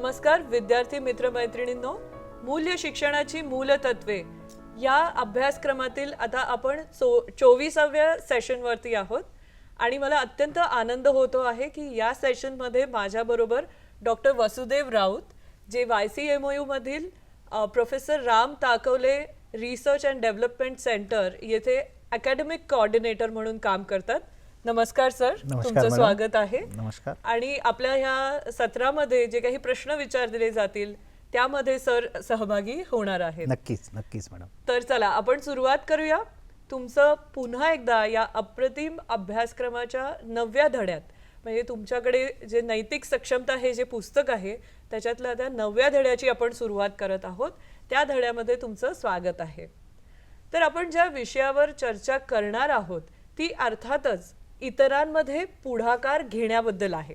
नमस्कार विद्यार्थी मित्रमैत्रिणींनो मूल्य शिक्षणाची मूलतत्वे. या अभ्यासक्रमातील आता आपण चो चोवीसाव्या सेशनवरती आहोत. आणि मला अत्यंत आनंद होतो आहे की या सेशनमध्ये माझ्याबरोबर डॉक्टर वसुदेव राऊत जे Y C M O यूमधील professor Ram Takwale research and development centre येथे अकॅडमिक कोऑर्डिनेटर म्हणून काम करतात. नमस्कार सर. तुमचं. स्वागत आहे. नमस्कार. आणि आपल्या ह्या सत्रामध्ये जे काही प्रश्न विचारले जातील त्यामध्ये सर सहभागी होणार आहेत. नक्कीच नक्कीच मॅडम. तर चला आपण सुरुवात करूया. तुमचं पुन्हा एकदा या अप्रतिम अभ्यासक्रमाच्या नवव्या धड्यात म्हणजे तुमच्याकडे जे नैतिक सक्षमता हे जे पुस्तक आहे त्याच्यातल्या त्या नवव्या धड्याची आपण सुरुवात करत आहोत. त्या धड्यामध्ये तुमचं स्वागत आहे. तर आपण ज्या विषयावर चर्चा करणार आहोत ती अर्थातच इतरांमध्ये पुढाकार घेण्याबद्दल आहे.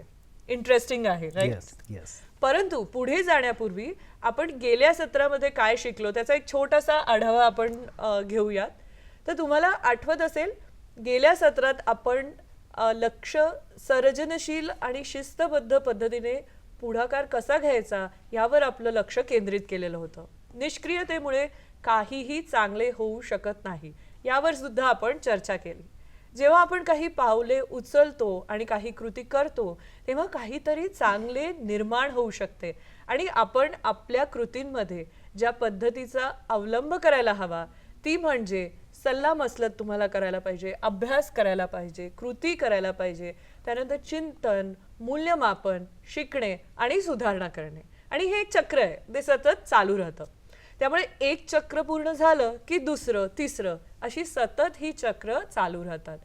इंटरेस्टिंग आहे राईट येस येस परंतु पुढे जाण्यापूर्वी आपण गेल्या सत्रामध्ये काय शिकलो त्याचा एक छोटासा आढावा आपण घेऊयात. तर तुम्हाला आठवत असेल गेल्या सत्रात आपण लक्ष सर्जनशील आणि शिस्तबद्ध पद्धतीने पुढाकार कसा घ्यायचा यावर आपलं लक्ष केंद्रित केलेलं होतं. निष्क्रियतेमुळे काहीही चांगले होऊ शकत नाही. यावर सुद्धा आपण चर्चा केली. जेव्हा आपण काही पावले उचलतो आणि काही कृती करतो तेव्हा काहीतरी चांगले निर्माण होऊ शकते. आणि आपण आपल्या कृतींमध्ये ज्या पद्धतीचा अवलंब करायला हवा ती म्हणजे सल्ला मसलत तुम्हाला करायला पाहिजे अभ्यास करायला पाहिजे कृती करायला पाहिजे त्यानंतर चिंतन मूल्यमापन शिकणे आणि सुधारणा करणे. आणि हे एक चक्र आहे ते सतत चालू राहतं. त्यामुळे एक चक्र पूर्ण झालं की दुसरं तिसरं अशी सतत ही चक्र चालू राहतात.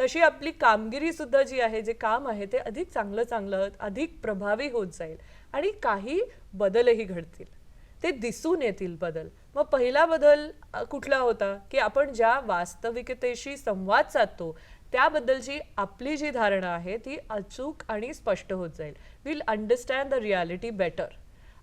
तशी आपली कामगिरी सुद्धा जी आहे जे काम आहे ते अधिक चांगलं चांगलं अधिक प्रभावी होत जाईल आणि काही बदलही घडतील. ते दिसून येतील बदल. मग पहिला बदल कुठला होता? की आपण ज्या वास्तविकतेशी संवाद साधतो त्याबद्दलची आपली जी धारणा आहे ती अचूक आणि स्पष्ट होत जाईल. Will understand the reality better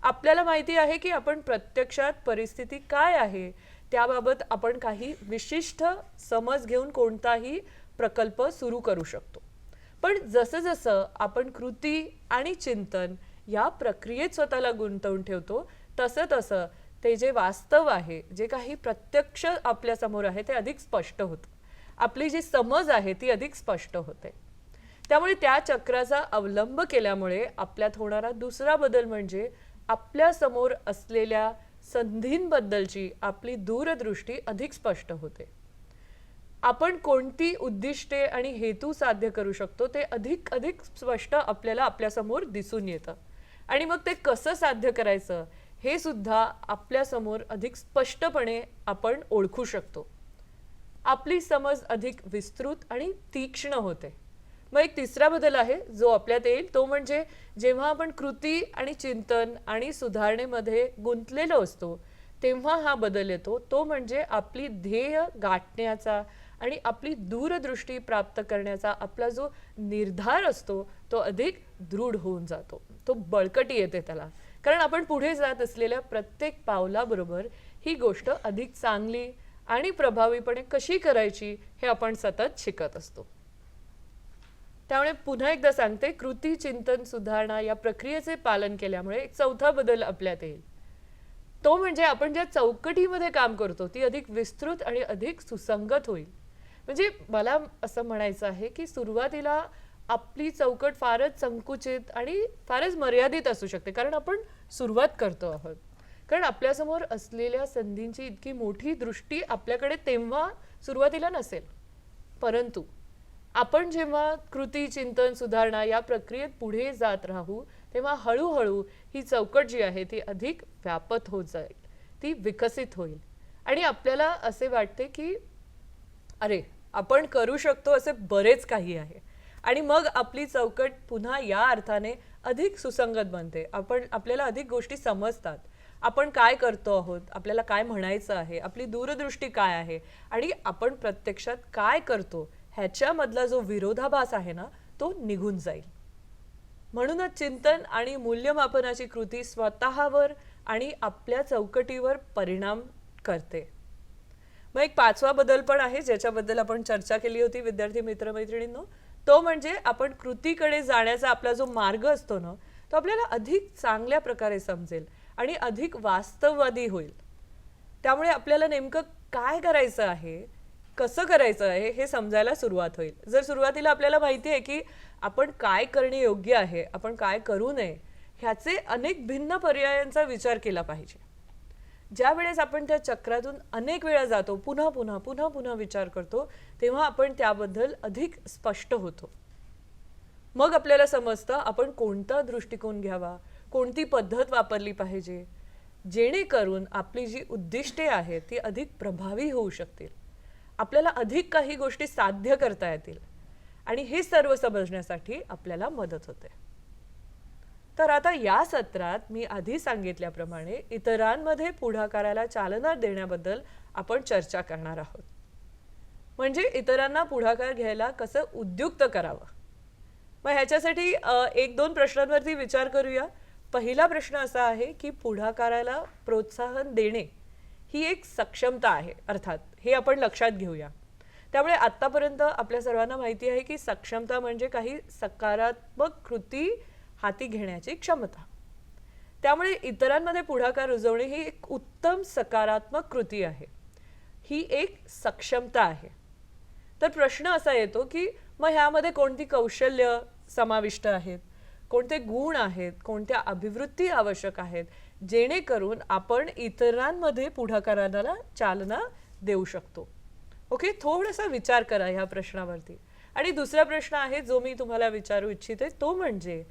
आपल्याला माहिती आहे की आपण प्रत्यक्षात परिस्थिती काय आहे? त्याबाबत आपण काही विशिष्ट समज घेऊन कोणताही प्रकल्प सुरू करू शकतो. पण जसं जसं आपण कृती आणि चिंतन या प्रक्रियेत स्वतःला गुंतवून ठेवतो तसं तसं ते जे वास्तव आहे जे काही प्रत्यक्ष आपल्यासमोर आहे ते अधिक स्पष्ट होतं. आपली जी समज आहे ती अधिक स्पष्ट होते. त्यामुळे त्या चक्राचा अवलंब केल्यामुळे आपल्यात होणारा दुसरा बदल म्हणजे आपल्यासमोर असलेल्या संधींबद्दलची आपली दूरदृष्टी अधिक स्पष्ट होते. आपण कोणती उद्दिष्टे आणि हेतू साध्य करू शकतो ते अधिक अधिक स्पष्ट आपल्याला आपल्यासमोर दिसून येतं. आणि मग ते कसं साध्य करायचं हे सुद्धा आपल्यासमोर अधिक स्पष्टपणे आपण ओळखू शकतो. आपली समज अधिक विस्तृत आणि तीक्ष्ण होते. मग एक तिसरा बदल आहे जो आपल्यात येईल तो म्हणजे जेव्हा आपण कृती आणि चिंतन आणि सुधारणेमध्ये गुंतलेलो असतो तेव्हा हा बदल येतो. तो म्हणजे आपली ध्येय गाठण्याचा आणि आपली दूरदृष्टी प्राप्त करण्याचा आपला जो निर्धार असतो तो अधिक दृढ होऊन जातो. तो बळकटी येते त्याला. कारण आपण पुढे जात असलेल्या प्रत्येक पावलाबरोबर ही गोष्ट अधिक चांगली आणि प्रभावीपणे कशी करायची हे आपण सतत शिकत असतो. त्यामुळे पुन्हा एकदा सांगते कृती चिंतन सुधारणा या प्रक्रियेचे पालन केल्यामुळे एक चौथा बदल आपल्यात येईल. तो म्हणजे आपण ज्या चौकटीमध्ये काम करतो ती अधिक विस्तृत आणि अधिक सुसंगत होईल. म्हणजे मला असं म्हणायचं आहे की सुरुवातीला आपली चौकट फारच संकुचित आणि फारच मर्यादित असू शकते कारण आपण सुरुवात करतो आहोत. कारण आपल्यासमोर असलेल्या संधींची इतकी मोठी दृष्टी आपल्याकडे तेव्हा सुरुवातीला नसेल परंतु आपण जेव्हा कृती चिंतन सुधारणा या प्रक्रियेत पुढे जात राहू तेव्हा हळूहळू ही चौकट जी आहे ती अधिक व्यापत होत जाईल. ती विकसित होईल. आणि आपल्याला असे वाटते की अरे आपण करू शकतो असे बरेच काही आहे. आणि मग आपली चौकट पुन्हा या अर्थाने अधिक सुसंगत बनते. आपण आपल्याला अधिक गोष्टी समजतात. आपण काय करतो आहोत? आपल्याला काय म्हणायचं आहे? आपली दूरदृष्टी काय आहे? आणि आपण प्रत्यक्षात काय करतो? ह्याच्यामधला जो विरोधाभास आहे ना तो निघून जाईल. म्हणूनच चिंतन आणि मूल्यमापनाची कृती स्वतःवर आणि आपल्या चौकटीवर परिणाम करते. मग एक पाचवा बदल पण आहे ज्याच्याबद्दल आपण चर्चा केली होती विद्यार्थी मित्रमैत्रिणींनो. तो म्हणजे आपण कृतीकडे जाण्याचा आपला जो मार्ग असतो ना तो आपल्याला अधिक चांगल्या प्रकारे समजेल आणि अधिक वास्तववादी होईल. त्यामुळे आपल्याला नेमकं काय करायचं आहे कसं करायचं आहे हे समजायला सुरुवात होईल. जर सुरुवातीला आपल्याला माहिती आहे की आपण काय करणे योग्य आहे आपण काय करू नये ह्याचे अनेक भिन्न पर्यायांचा विचार केला पाहिजे. ज्या वेळेस आपण त्या चक्रातून अनेक वेळा जातो पुन्हा पुन्हा पुन्हा पुन्हा विचार करतो तेव्हा आपण त्याबद्दल अधिक स्पष्ट होतो. मग आपल्याला समजतं आपण कोणता दृष्टिकोन घ्यावा कोणती पद्धत वापरली पाहिजे जेणेकरून आपली जी उद्दिष्टे आहेत ती अधिक प्रभावी होऊ शकतील. आपल्याला अधिक काही गोष्टी साध्य करता येतील. आणि हे सर्व समजण्यासाठी आपल्याला मदत होते. तर आता या सत्रात मी आधी सांगितल्याप्रमाणे इतरांमध्ये पुढाकाराला चालना देण्याबद्दल आपण चर्चा करणार आहोत. म्हणजे इतरांना पुढाकार घ्यायला कसं उद्युक्त करावं? मग ह्याच्यासाठी एक दोन प्रश्नांवरती विचार करूया. पहिला प्रश्न असा आहे की पुढाकाराला प्रोत्साहन देणे ही एक सक्षमता आहे अर्थात हे आपण लक्षात घेऊया. त्यामुळे आत्तापर्यंत आपल्या सर्वांना माहिती आहे की सक्षमता म्हणजे काही सकारात्मक कृती हाती घेण्याची क्षमता. त्यामुळे इतरांमध्ये पुढाकार रुजवणे ही एक उत्तम सकारात्मक कृती आहे. ही एक सक्षमता आहे. तर प्रश्न असा येतो की मग ह्यामध्ये कोणती कौशल्य समाविष्ट आहेत? कोणते गुण आहेत? कोणत्या अभिवृत्ती आवश्यक आहेत? जेणेकरून आपण इतरांमध्ये पुढाकाराला चालना देऊ शकतो. ओके थोडासा विचार करा ह्या प्रश्नावरती. आणि दुसरा प्रश्न आहे जो मी तुम्हाला विचारू इच्छिते तो म्हणजे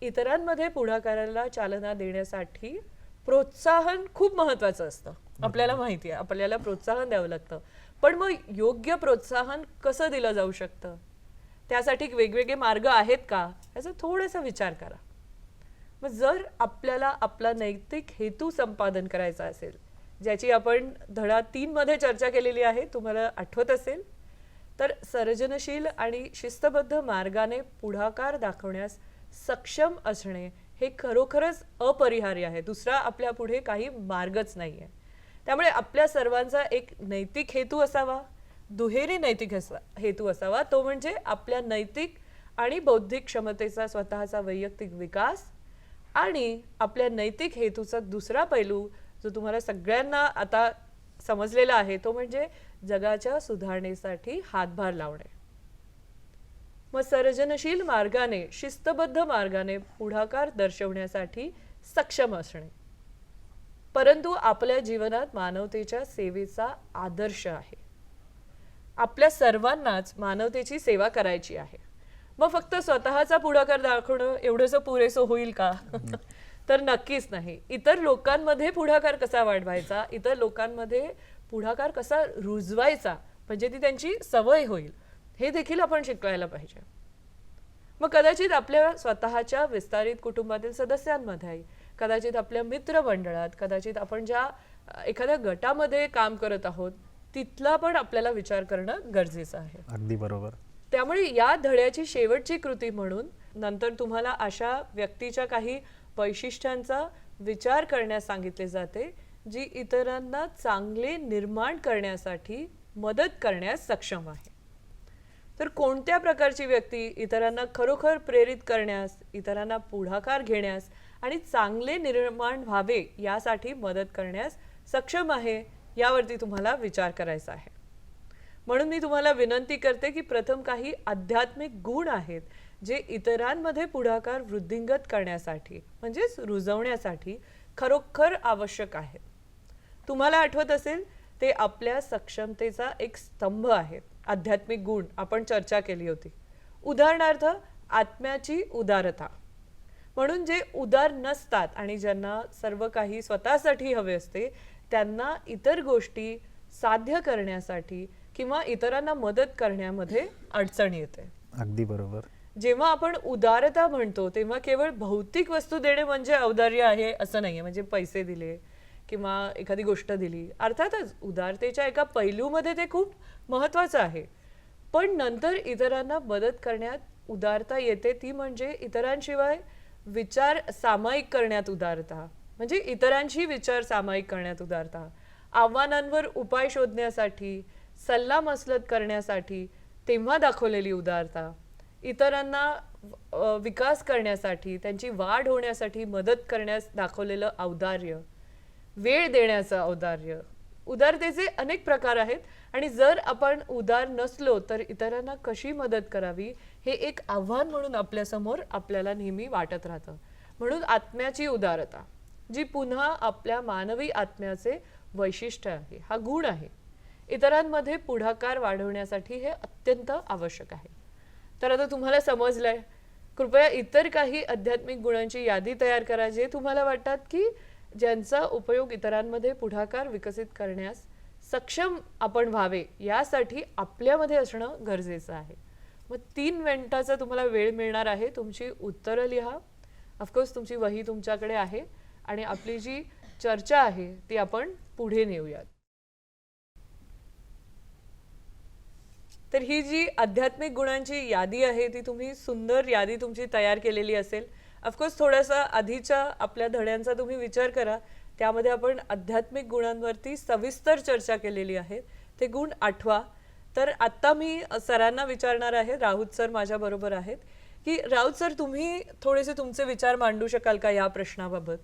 इतरांमध्ये पुढाकाराला चालना देण्यासाठी प्रोत्साहन खूप महत्वाचं असतं. आपल्याला माहिती आहे आपल्याला प्रोत्साहन द्यावं लागतं. पण मग योग्य प्रोत्साहन कसं दिलं जाऊ शकतं? त्यासाठी वेगवेगळे मार्ग आहेत का? याचा थोडासा विचार करा. मग जर आपल्याला आपला नैतिक हेतू संपादन करायचा असेल ज्याची आपण धडा तीनमध्ये चर्चा केलेली आहे तुम्हाला आठवत असेल. तर सर्जनशील आणि शिस्तबद्ध मार्गाने पुढाकार दाखवण्यास सक्षम असणे हे खरोखरच अपरिहार्य आहे. दुसरा आपल्या पुढे काही मार्गच नाही आहे त्यामुळे आपल्या सर्वांचा एक नैतिक हेतू असावा दुहेरी नैतिक असा हेतू असावा तो म्हणजे आपल्या नैतिक आणि बौद्धिक क्षमतेचा स्वतःचा वैयक्तिक विकास आणि आपल्या नैतिक हेतूचा दुसरा पैलू जो तुम्हाला सगळ्यांना आता समजलेला आहे तो म्हणजे जगाच्या सुधारणेसाठी हातभार लावणे. मग सर्जनशील मार्गाने शिस्तबद्ध मार्गाने पुढाकार दर्शवण्यासाठी सक्षम असणे. परंतु आपल्या जीवनात मानवतेच्या सेवेचा आदर्श आहे. आपल्या सर्वांनाच मानवतेची सेवा करायची आहे. मग फक्त स्वतःचा पुढाकार दाखवणं एवढंसं पुरेसं होईल का? तर नक्कीच नाही. इतर लोकांमध्ये पुढाकार कसा वाढवायचा? इतर लोकांमध्ये पुढाकार कसा रुजवायचा? म्हणजे ती त्यांची सवय होईल. हे देखील आपण शिकवायला पाहिजे. मग कदाचित आपल्या स्वतःच्या विस्तारित कुटुंबातील सदस्यांमध्ये कदाचित आपल्या मित्रमंडळात कदाचित आपण ज्या एखाद्या गटामध्ये काम करत आहोत तिथला पण आपल्याला विचार करणं गरजेचं आहे. अगदी बरोबर. त्यामुळे या धड्याची शेवटची कृती म्हणून नंतर तुम्हाला अशा व्यक्तीच्या काही वैशिष्ट्यांचा विचार करण्यास सांगितले जाते जी इतरांना चांगले निर्माण करण्यासाठी मदत करण्यास सक्षम आहे. तर कोणत्या प्रकारची व्यक्ती इतरांना खरोखर प्रेरित करण्यास इतरांना पुढाकार घेण्यास आणि चांगले निर्माण व्हावे यासाठी मदत करण्यास सक्षम आहे यावरती तुम्हाला विचार करायचा आहे. म्हणून मी तुम्हाला विनंती करते की प्रथम काही आध्यात्मिक गुण आहेत जे इतरांमध्ये पुढाकार वृद्धिंगत करण्यासाठी म्हणजेच रुजवण्यासाठी खरोखर आवश्यक आहेत तुम्हाला आठवत असेल ते आपल्या सक्षमतेचा एक स्तंभ आहे. आध्यात्मिक गुण आपण चर्चा केली होती. उदाहरणार्थ आत्म्याची उदारता. म्हणून जे उदार नसतात आणि ज्यांना सर्व काही स्वतःसाठी हवे असते त्यांना इतर गोष्टी साध्य करण्यासाठी किंवा इतरांना मदत करण्यामध्ये अडचण येते. अगदी बरोबर. जेव्हा आपण उदारता म्हणतो तेव्हा केवळ भौतिक वस्तू देणे म्हणजे औदार्य आहे असं नाहीये. म्हणजे पैसे दिले किंवा एखादी गोष्ट दिली. अर्थातच उदारतेच्या एका पैलूमध्ये ते खूप महत्त्वाचं आहे. पण नंतर इतरांना मदत करण्यात उदारता येते ती म्हणजे इतरांशिवाय विचार सामायिक करण्यात उदारता. म्हणजे इतरांशी विचार सामायिक करण्यात उदारता. आव्हानांवर उपाय शोधण्यासाठी सल्ला मसलत करण्यासाठी तेव्हा दाखवलेली उदारता. इतरांना विकास करण्यासाठी त्यांची वाढ होण्यासाठी मदत करण्यास दाखवलेलं औदार्य वेळ देण्याचं औदार्य उदारतेचे अनेक प्रकार आहेत. आणि जर आपण उदार नसलो तर इतरांना कशी मदत करावी हे एक आव्हान म्हणून आपल्यासमोर आपल्याला नेहमी वाटत राहतं. म्हणून आत्म्याची उदारता जी पुन्हा आपल्या मानवी आत्म्याचे वैशिष्ट्य आहे. हा गुण आहे. इतरांमध्ये पुढाकार वाढवण्यासाठी हे अत्यंत आवश्यक आहे. तर आता तुम्हाला समजलंय. कृपया इतर काही आध्यात्मिक गुणांची यादी तयार करा जे तुम्हाला वाटतात की ज्यांचा उपयोग इतरांमध्ये पुढाकार विकसित करण्यास सक्षम आपण व्हावे यासाठी आपल्यामध्ये असणं गरजेचं आहे. मग तीन मिनटाचा तुम्हाला वेळ मिळणार आहे. तुमची उत्तरं लिहा. ऑफकोर्स तुमची वही तुमच्याकडे आहे आणि आपली जी चर्चा आहे ती आपण पुढे नेऊयात. तर ही जी आध्यात्मिक गुणांची यादी आहे ती तुम्ही सुंदर यादी तुमची तयार केलेली असेल. ऑफकोर्स थोडासा आधीच्या आपल्या धड्यांचा तुम्ही विचार करा. त्यामध्ये आपण आध्यात्मिक गुणांवरती सविस्तर चर्चा केलेली आहे. ते गुण आठवा. तर आत्ता मी सरांना विचारणार आहे राऊत सर माझ्या बरोबर आहेत की राऊत सर तुम्ही थोडेसे तुमचे विचार मांडू शकाल का या प्रश्नाबाबत?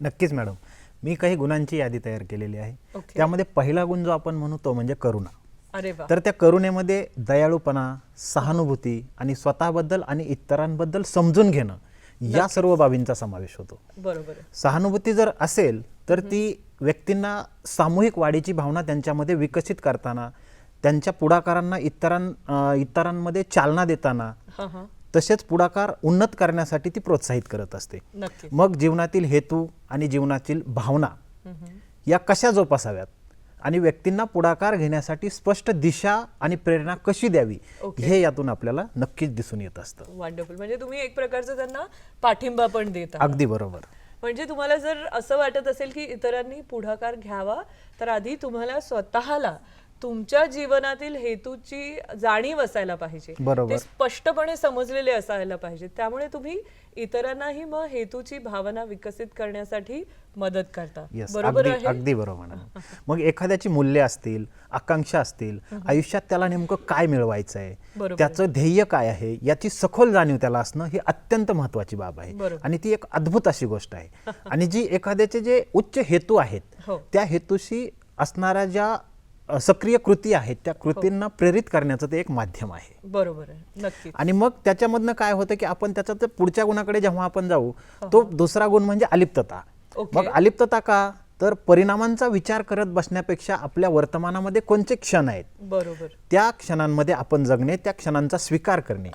नक्कीच मॅडम. मी काही गुणांची यादी तयार केलेली आहे. ओके. त्यामध्ये पहिला गुण जो आपण म्हणू तो म्हणजे करुणा. अरे वा. तर त्या करुणेमध्ये दयाळूपणा सहानुभूती आणि स्वतःबद्दल आणि इतरांबद्दल समजून घेणं या सर्व बाबींचा समावेश होतो. बरोबर आहे. सहानुभूती जर असेल तर ती व्यक्तींना सामूहिक वाढीची भावना त्यांच्यामध्ये विकसित करताना त्यांच्या पुढाकारांना इतरां अं, इतरांमध्ये चालना देताना हा हा. तसेच पुढाकार उन्नत करण्यासाठी ती प्रोत्साहित करत असते. नक्की मग जीवनातील हेतू आणि जीवनातील भावना या कशा जोपासाव्यात? आणि व्यक्तींना पुढाकार घेण्यासाठी स्पष्ट दिशा आणि प्रेरणा कशी द्यावी. हे यातून आपल्याला नक्कीच दिसून येत असतं वंडरफुल म्हणजे तुम्ही एक प्रकारचं त्यांना पाठिंबा पण देत. अगदी बरोबर म्हणजे तुम्हाला जर असं वाटत असेल की इतरांनी पुढाकार घ्यावा तर आधी तुम्हाला स्वतःला तुमच्या जीवनातील हेतूची जाणीव असायला पाहिजे. बरोबर. ते स्पष्टपणे समजलेले असायला पाहिजे. त्यामुळे तुम्ही इतरांनाही मग हेतूची भावना विकसित करण्यासाठी मदत करता. बरोबर अगदी बरोबर. मग एखाद्याची मूल्य असतील आकांक्षा असतील आयुष्यात त्याला नेमकं काय मिळवायचं आहे. त्याचं ध्येय काय आहे? याची सखोल जाणीव त्याला असणं ही अत्यंत महत्वाची बाब आहे. आणि ती एक अद्भुत अशी गोष्ट आहे. आणि जी एखाद्याचे जे उच्च हेतू आहेत हो. त्या हेतूशी असणाऱ्या ज्या सक्रिय कृती आहेत त्या कृतींना प्रेरित करण्याचं ते एक माध्यम आहे. बरोबर आहे नक्की आणि मग त्याच्यामधनं काय होतं की आपण त्याचा त्या पुढच्या गुणाकडे जेव्हा आपण जाऊ तो दुसरा गुण म्हणजे अलिप्तता. मग अलिप्तता का? तर परिणामांचा विचार करत बसण्यापेक्षा आपल्या वर्तमानामध्ये कोणते क्षण आहेत? बरोबर. त्या क्षणांमध्ये आपण जगणे त्या क्षणांचा स्वीकार करणे.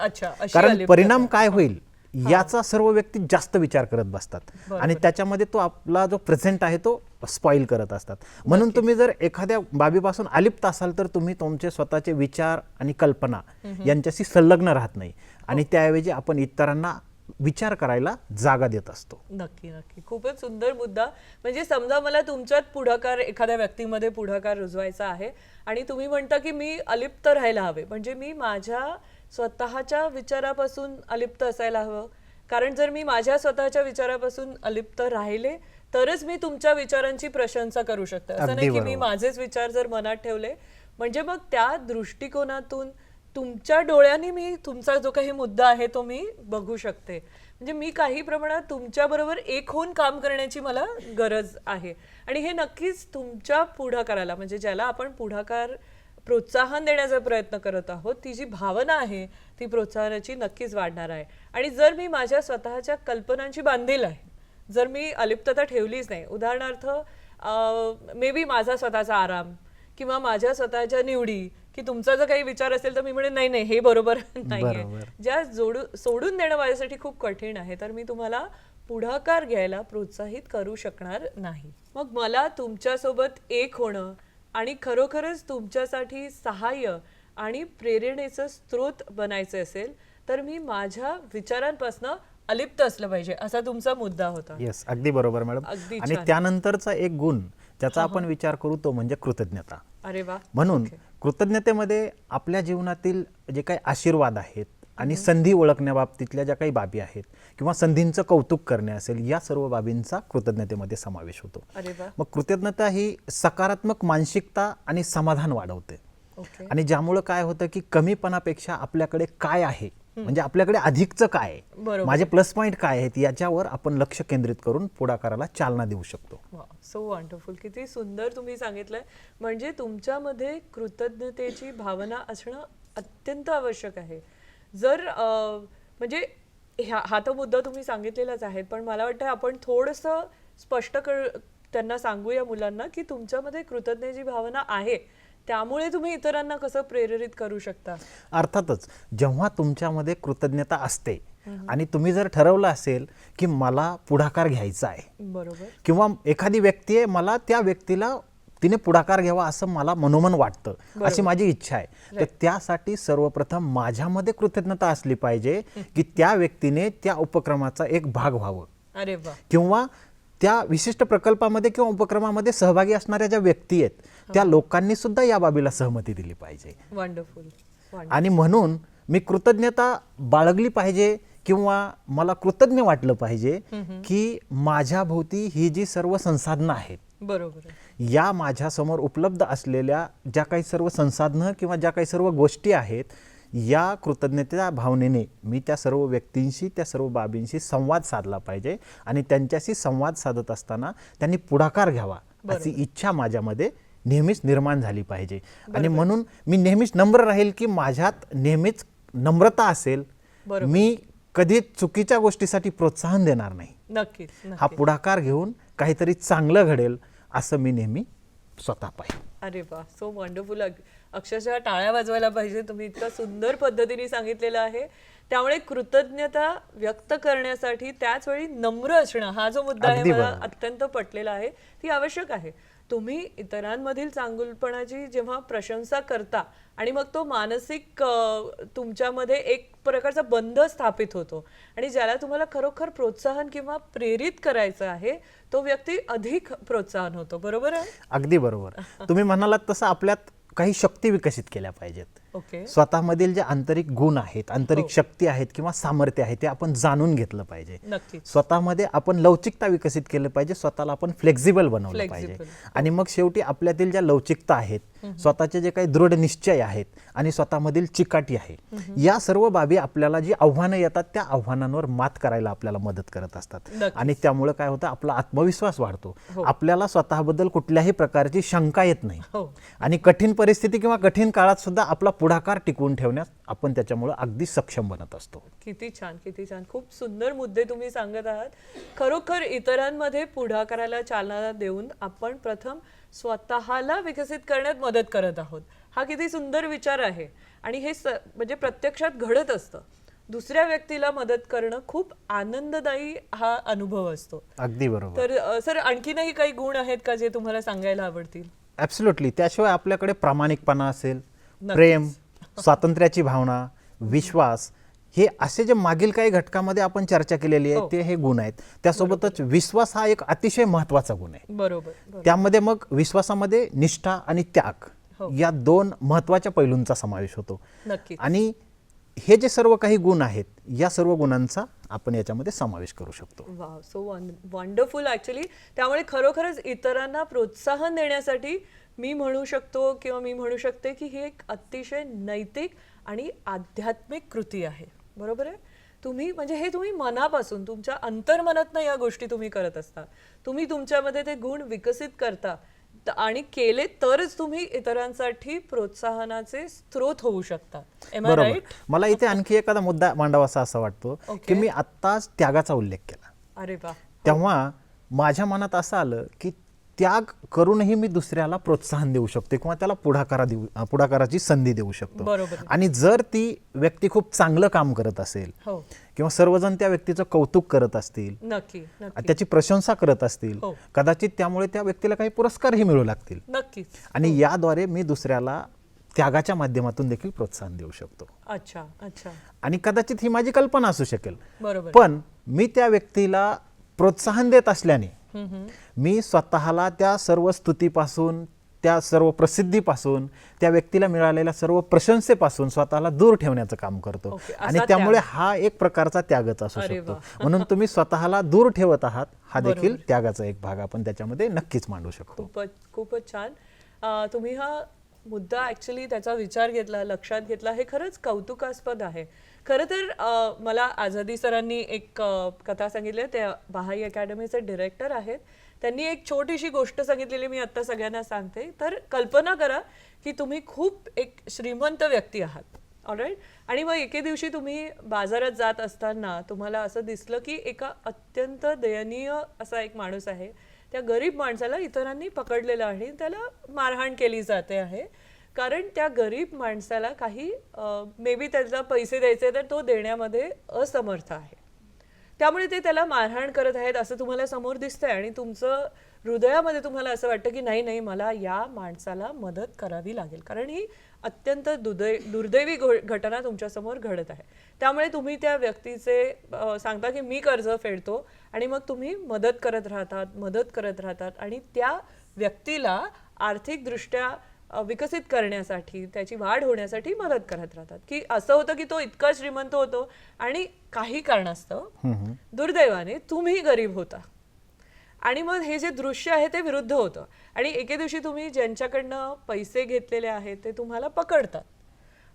कारण. परिणाम काय होईल? याचा सर्व व्यक्ती जास्त विचार करत बसतात. आणि त्याच्यामध्ये तो आपला जो प्रेझेंट आहे तो स्पॉइल करत असतात. म्हणून तुम्ही जर एखाद्या बाबीपासून अलिप्त असाल तर तुम्ही तुमचे स्वतःचे विचार आणि कल्पना यांच्याशी संलग्न राहत नाही. आणि त्याऐवजी आपण इतरांना विचार करायला जागा देत असतो. नक्की नक्की. खूपच सुंदर मुद्दा. म्हणजे समजा मला तुमच्यात पुढाकार एखाद्या व्यक्तीमध्ये पुढाकार रुजवायचा आहे आणि तुम्ही म्हणता की मी अलिप्त राहायला हवे. म्हणजे मी माझ्या स्वतःच्या विचारापासून अलिप्त असायला हवं. कारण जर मी माझ्या स्वतःच्या विचारापासून अलिप्त राहिले तरच मी तुमच्या विचारांची प्रशंसा करू शकते. असं नाही की मी. माझेच विचार जर मनात ठेवले म्हणजे मग त्या दृष्टिकोनातून तुमच्या डोळ्यांनी मी तुमचा जो काही मुद्दा आहे तो मी बघू शकते. म्हणजे मी काही प्रमाणात तुमच्या बरोबर एक होऊन काम करण्याची मला गरज आहे. आणि हे नक्कीच तुमच्या पुढाकाराला म्हणजे ज्याला आपण पुढाकार प्रोत्साहन देण्याचा प्रयत्न करत आहोत. ती जी भावना आहे ती प्रोत्साहनाची नक्कीच वाढणार आहे. आणि जर मी माझ्या स्वतःच्या कल्पनांची बांधील आहे जर मी अलिप्तता ठेवलीच नाही उदाहरणार्थ मे बी माझा स्वतःचा आराम किंवा माझ्या स्वतःच्या निवडी की तुमचा जर काही विचार असेल तर मी म्हणेन नाही नाही हे बरोबर नाहीये. बरोबर. ज्या जोडू सोडून देणं माझ्यासाठी खूप कठीण आहे तर मी तुम्हाला पुढाकार घ्यायला प्रोत्साहित करू शकणार नाही. मग मला तुमच्यासोबत एक होणं आणि खरोखरच तुमच्यासाठी सहाय्य आणि प्रेरणेचं स्रोत बनायचे असेल तर मी माझ्या विचारांपासनं अलिप्त असलं पाहिजे असा तुमचा मुद्दा होता. येस अगदी बरोबर मॅडम. अगदी आणि छान. त्यानंतरचा एक गुण ज्याचा आपण विचार करू तो म्हणजे कृतज्ञता. अरे वा. म्हणून कृतज्ञतेमध्ये आपल्या जीवनातील जे काही आशीर्वाद आहेत आणि संधी ओळखण्याबाबतीतल्या ज्या काही बाबी आहेत किंवा संधींचं कौतुक करणे असेल या सर्व बाबींचा कृतज्ञतेमध्ये समावेश होतो. मग कृतज्ञता ही सकारात्मक मानसिकता आणि समाधान वाढवते. आणि ज्यामुळं काय होतं की कमीपणापेक्षा आपल्याकडे काय आहे म्हणजे आपल्याकडे अधिकचं काय. माझे प्लस पॉईंट काय आहेत याच्यावर आपण लक्ष केंद्रित करून पुढाकाराला चालना देऊ शकतो. सो वंडरफुल किती सुंदर तुम्ही सांगितलंय. म्हणजे तुमच्यामध्ये कृतज्ञतेची भावना असणं अत्यंत आवश्यक आहे. जर म्हणजे ह्या हा तर मुद्दा तुम्ही सांगितलेलाच आहे पण मला वाटतं आपण थोडंसं स्पष्ट कर त्यांना सांगूया मुलांना की तुमच्यामध्ये कृतज्ञतेची भावना आहे त्यामुळे तुम्ही इतरांना कसं प्रेरित करू शकता? अर्थातच जेव्हा तुमच्यामध्ये कृतज्ञता असते आणि तुम्ही जर ठरवलं असेल की मला पुढाकार घ्यायचा आहे बरोबर. किंवा एखादी व्यक्ती आहे मला त्या व्यक्तीला तिने पुढाकार घ्यावा असं मला मनोमन वाटतं अशी माझी इच्छा आहे. तर त्यासाठी सर्वप्रथम माझ्यामध्ये कृतज्ञता असली पाहिजे की त्या व्यक्तीने त्या उपक्रमाचा एक भाग व्हावं. अरे किंवा त्या विशिष्ट प्रकल्पामध्ये किंवा उपक्रमामध्ये सहभागी असणाऱ्या ज्या व्यक्ती आहेत त्या लोकांनी सुद्धा या बाबीला सहमती दिली पाहिजे. वंडरफुल आणि म्हणून मी कृतज्ञता बाळगली पाहिजे किंवा मला कृतज्ञ वाटलं पाहिजे की माझ्या भोवती ही जी सर्व संसाधनं आहेत बरोबर. या माझ्यासमोर उपलब्ध असलेल्या ज्या काही सर्व संसाधनं किंवा ज्या काही सर्व गोष्टी आहेत या कृतज्ञतेच्या भावनेने मी त्या सर्व व्यक्तींशी त्या सर्व बाबींशी संवाद साधला पाहिजे आणि त्यांच्याशी संवाद साधत असताना त्यांनी पुढाकार घ्यावा अशी इच्छा माझ्यामध्ये नेहमीच निर्माण झाली पाहिजे आणि म्हणून मी नेहमीच नम्र राहील की माझ्यात नेहमीच नम्रता असेल. मी कधी चुकीच्या गोष्टीसाठी प्रोत्साहन देणार नाही नक्कीच हा. पुढाकार घेऊन काहीतरी चांगलं घडेल असं मी नेहमी स्वतः पाहिजे अरे वा सो वंडरफुल अक्षरशः टाळ्या वाजवायला पाहिजे. तुम्ही इतकं सुंदर पद्धतीने सांगितलेलं आहे. त्यामुळे कृतज्ञता व्यक्त करण्यासाठी त्याच वेळी नम्र असणं हा जो मुद्दा आहे मला. अत्यंत पटलेला आहे. ती आवश्यक आहे. तुम्ही इतरांमधील चांगुलपणाची जेव्हा प्रशंसा करता आणि मग तो मानसिक तुमच्यामध्ये एक प्रकारचा बंध स्थापित होतो आणि ज्याला तुम्हाला खरोखर प्रोत्साहन किंवा प्रेरित करायचं आहे तो व्यक्ती अधिक प्रोत्साहन होतो. बरोबर आहे? अगदी बरोबर. तुम्ही म्हणालात तसं आपल्यात काही शक्ती विकसित केल्या पाहिजेत. ओके. स्वतःमधील जे आंतरिक गुण आहेत आंतरिक शक्ती आहेत किंवा सामर्थ्य आहे ते आपण जाणून घेतलं पाहिजे. स्वतःमध्ये आपण लवचिकता विकसित केलं पाहिजे स्वतःला आपण फ्लेक्झिबल बनवलं पाहिजे. आणि मग शेवटी आपल्यातील ज्या लवचिकता आहेत स्वतःचे जे काही दृढ निश्चय आहेत आणि स्वतःमधील चिकाटी आहे या सर्व बाबी आपल्याला जी आव्हानं येतात त्या आव्हानांवर मात करायला आपल्याला मदत करत असतात. आणि त्यामुळे काय होतं आपला आत्मविश्वास वाढतो. हो. आपल्याला स्वतःबद्दल कुठल्याही प्रकारची शंका येत नाही. हो. आणि कठीण परिस्थिती किंवा कठीण काळात सुद्धा आपला पुढाकार टिकवून ठेवण्यास आपण त्याच्यामुळे अगदी सक्षम बनत असतो. किती छान किती छान. खूप सुंदर मुद्दे तुम्ही सांगत आहात. खरोखर इतरांमध्ये पुढाकाराला चालना देऊन आपण प्रथम स्वतःला विकसित करण्यात मदत करत आहोत. हा किती सुंदर विचार आहे. आणि हे स म्हणजे प्रत्यक्षात घडत असतं. दुसऱ्या व्यक्तीला मदत करणं खूप आनंददायी हा अनुभव असतो. अगदी बरोबर. तर अ, सर आणखीनही काही गुण आहेत का जे तुम्हाला सांगायला आवडतील? ॲब्सोल्युटली त्याशिवाय आपल्याकडे प्रामाणिकपणा असेल प्रेम स्वातंत्र्याची भावना विश्वास हे असे जे मागील काही घटकामध्ये आपण चर्चा केलेली आहे हो. ते हे गुण आहेत. त्यासोबतच विश्वास हा एक अतिशय महत्त्वाचा गुण आहे. बरोबर. त्यामध्ये मग विश्वासामध्ये निष्ठा आणि त्याग हो. या दोन महत्त्वाच्या पैलूंचा समावेश होतो. आणि हे जे सर्व काही गुण आहेत या सर्व गुणांचा आपण याच्यामध्ये समावेश करू शकतो. वाव सो वंडरफुल ॲक्च्युली त्यामुळे खरोखरच इतरांना प्रोत्साहन देण्यासाठी मी म्हणू शकतो किंवा मी म्हणू शकते की ही एक अतिशय नैतिक आणि आध्यात्मिक कृती आहे. बरोबर आहे? तुम्ही म्हणजे हे तुम्ही मनापासून तुमच्या अंतर्मनातनं या गोष्टी तुम्ही करत असता. तुम्ही तुमच्यामध्ये ते गुण विकसित करता. आणि केले तरच तुम्ही इतरांसाठी प्रोत्साहनाचे स्रोत होऊ शकता. बरोबर. मला इथे आणखी एखादा मुद्दा मांडावासा असा वाटतो की. मी आत्ताच त्यागाचा उल्लेख केला. अरे तेव्हा माझ्या मनात असं आलं की त्याग करूनही मी दुसऱ्याला प्रोत्साहन देऊ शकतो किंवा त्याला पुढाकारा देऊ पुढाकाराची संधी देऊ शकतो. बरोबर. आणि जर ती व्यक्ती खूप चांगलं काम करत असेल हो. किंवा सर्वजण त्या व्यक्तीचं कौतुक करत असतील त्याची प्रशंसा करत असतील हो. कदाचित त्यामुळे त्या व्यक्तीला काही पुरस्कारही मिळू लागतील. आणि याद्वारे मी दुसऱ्याला त्यागाच्या माध्यमातून देखील प्रोत्साहन देऊ शकतो. अच्छा अच्छा. आणि कदाचित ही माझी कल्पना असू शकेल. पण मी त्या व्यक्तीला प्रोत्साहन देत असल्याने. मी स्वतःला त्या सर्व स्तुतीपासून त्या सर्व प्रसिद्धीपासून त्या व्यक्तीला मिळालेल्या सर्व प्रशंसेपासून स्वतःला दूर ठेवण्याचं काम करतो आणि त्यामुळे. हा एक प्रकारचा त्यागच असू शकतो. म्हणून तुम्ही स्वतःला दूर ठेवत आहात हा देखील. त्यागाचा एक भाग आपण त्याच्यामध्ये नक्कीच मांडू शकतो खूपच खूपच छान तुम्ही हा मुद्दा ऍक्च्युली त्याचा विचार घेतला लक्षात घेतला हे खरंच कौतुकास्पद आहे खरं तर मला आझादी सरांनी एक कथा सांगितली. ते बहाई अकॅडमीचे डिरेक्टर आहेत. त्यांनी एक छोटीशी गोष्ट सांगितलेली मी आत्ता सगळ्यांना सांगते. तर कल्पना करा की तुम्ही खूप एक श्रीमंत व्यक्ती आहात. ऑलराईट आणि मग एके दिवशी तुम्ही बाजारात जात असताना तुम्हाला असं दिसलं की एका अत्यंत दयनीय असा एक माणूस आहे. त्या गरीब माणसाला इतरांनी पकडलेलं आहे. त्याला मारहाण केली जाते आहे. कारण त्या गरीब माणसाला काही मे बी त्याला पैसे द्यायचे तर तो देण्यामध्ये असमर्थ आहे. त्यामुळे ते त्याला मारहाण करत आहेत असं तुम्हाला समोर दिसतंय आणि तुमचं हृदयामध्ये तुम्हाला असं वाटतं की नाही नाही मला या माणसाला मदत करावी लागेल. कारण ही अत्यंत दुदै दुर्दैवी घो- घटना तुमच्यासमोर घडत आहे. त्यामुळे तुम्ही त्या व्यक्तीचे सांगता की मी कर्ज फेडतो आणि मग तुम्ही मदत करत राहतात मदत करत राहतात आणि त्या व्यक्तीला आर्थिकदृष्ट्या विकसित करण्यासाठी त्याची वाढ होण्यासाठी मदत करत राहतात. की असं होतं की तो इतका श्रीमंत होतो आणि काही कारणास्तव दुर्दैवाने तुम्ही गरीब होता. आणि मग हे जे दृश्य आहे ते विरुद्ध होतं. आणि एके दिवशी तुम्ही ज्यांच्याकडनं पैसे घेतलेले आहेत ते तुम्हाला पकडतात.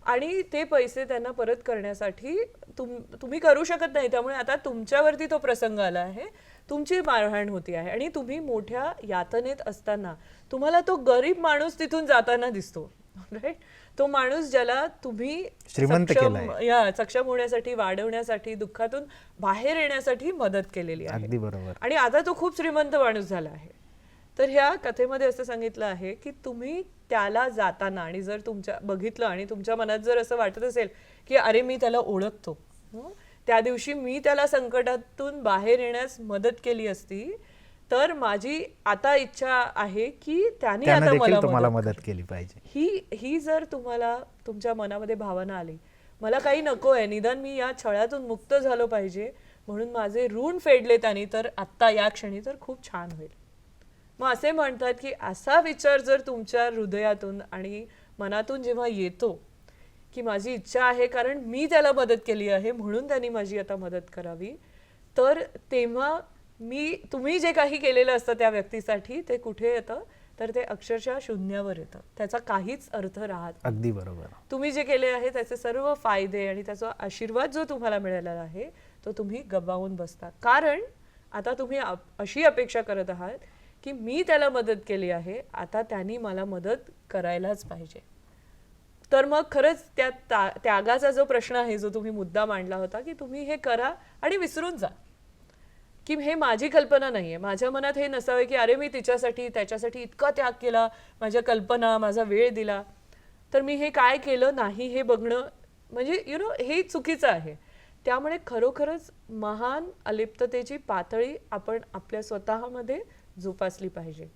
आणि ते पैसे त्यांना परत करण्यासाठी तुम तुम्ही करू शकत नाही. त्यामुळे आता तुमच्यावरती तो प्रसंग आला आहे. तुमची मारहाण होती आहे आणि तुम्ही मोठ्या यातनेत असताना तुम्हाला तो गरीब माणूस तिथून जाताना दिसतो राईट तो माणूस ज्याला तुम्ही श्रीमंत. या सक्षम होण्यासाठी वाढवण्यासाठी दुःखातून बाहेर येण्यासाठी मदत केलेली आहे अगदी बरोबर आणि आता तो खूप श्रीमंत माणूस झाला आहे तर ह्या कथेमध्ये असं सांगितलं आहे की तुम्ही त्याला जाताना आणि जर तुमच्या बघितलं आणि तुमच्या मनात जर असं वाटत असेल की अरे मी त्याला ओळखतो? त्या दिवशी मी त्याला संकटातून बाहेर येण्यास मदत केली असती. तर माझी आता इच्छा आहे की त्याने आता मला तुम्हाला मदत मदत केली पाहिजे. ही ही जर तुम्हाला तुमच्या मनामध्ये भावना आली मला काही नको आहे निदान मी या छळातून मुक्त झालो पाहिजे म्हणून माझे ऋण फेडले त्यांनी तर आत्ता या क्षणी तर खूप छान होईल. मग असे म्हणतात की असा विचार जर तुमच्या हृदयातून आणि मनातून जेव्हा येतो की माझी इच्छा आहे कारण मी त्याला मदत केली आहे म्हणून त्यांनी माझी आता मदत करावी. तर तेव्हा मी तुम्ही जे काही केलेलं असतं त्या व्यक्तीसाठी ते कुठे येतं? तर ते अक्षरशः शून्यावर येतं. त्याचा काहीच अर्थ राहत. अगदी बरोबर. तुम्ही जे केले आहे त्याचे सर्व फायदे आणि त्याचा आशीर्वाद जो तुम्हाला मिळालेला आहे तो तुम्ही गबावून बसता. कारण आता तुम्ही अशी अपेक्षा करत आहात की मी त्याला मदत केली आहे आता त्यांनी मला मदत करायलाच पाहिजे. तर मग खरंच त्या ता- त्यागाचा जो प्रश्न आहे जो तुम्ही मुद्दा मांडला होता की तुम्ही हे करा आणि विसरून जा. की हे माझी कल्पना नाही आहे माझ्या मनात हे नसावे की अरे मी तिच्यासाठी त्याच्यासाठी इतका त्याग केला माझ्या कल्पना माझा वेळ दिला. तर मी हे काय केलं? नाही हे बघणं. म्हणजे यु नो हे चुकीचं आहे. त्यामुळे खरोखरच महान अलिप्ततेची पातळी आपण आपल्या स्वतःमध्ये जोपासली पाहिजे.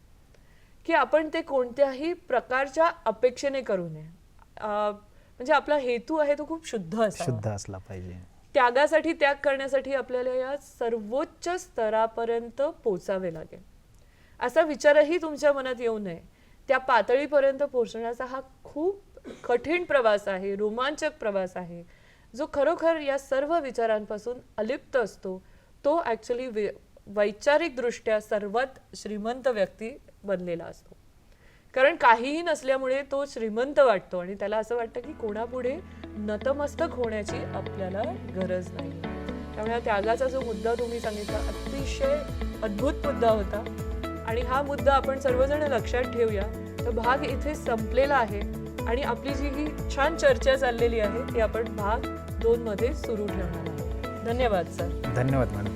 की आपण ते कोणत्याही प्रकारच्या अपेक्षेने करू नये. म्हणजे आपला हेतू आहे तो खूप शुद्ध असावा. शुद्ध असला पाहिजे. त्यागासाठी त्याग करण्यासाठी आपल्याला या सर्वोच्च स्तरापर्यंत पोचावे लागेल. असा विचारही तुमच्या मनात येऊ नये. त्या पातळीपर्यंत पोहोचण्याचा हा खूप कठीण प्रवास आहे रोमांचक प्रवास आहे. जो खरोखर या सर्व विचारांपासून अलिप्त असतो. तो ॲक्च्युली वैचारिकदृष्ट्या सर्वात श्रीमंत व्यक्ती बनलेला असतो. कारण काहीही नसल्यामुळे तो श्रीमंत वाटतो आणि त्याला असं वाटतं की कोणापुढे नतमस्तक होण्याची आपल्याला गरज नाही. त्यामुळे त्यागाचा जो मुद्दा तुम्ही सांगितला अतिशय अद्भुत मुद्दा होता. आणि हा मुद्दा आपण सर्वजण लक्षात ठेवूया. तर भाग इथे संपलेला आहे आणि आपली जी ही छान चर्चा चाललेली आहे ती आपण भाग दोनमध्ये सुरू ठेवणार आहोत. धन्यवाद सर. धन्यवाद मॅडम.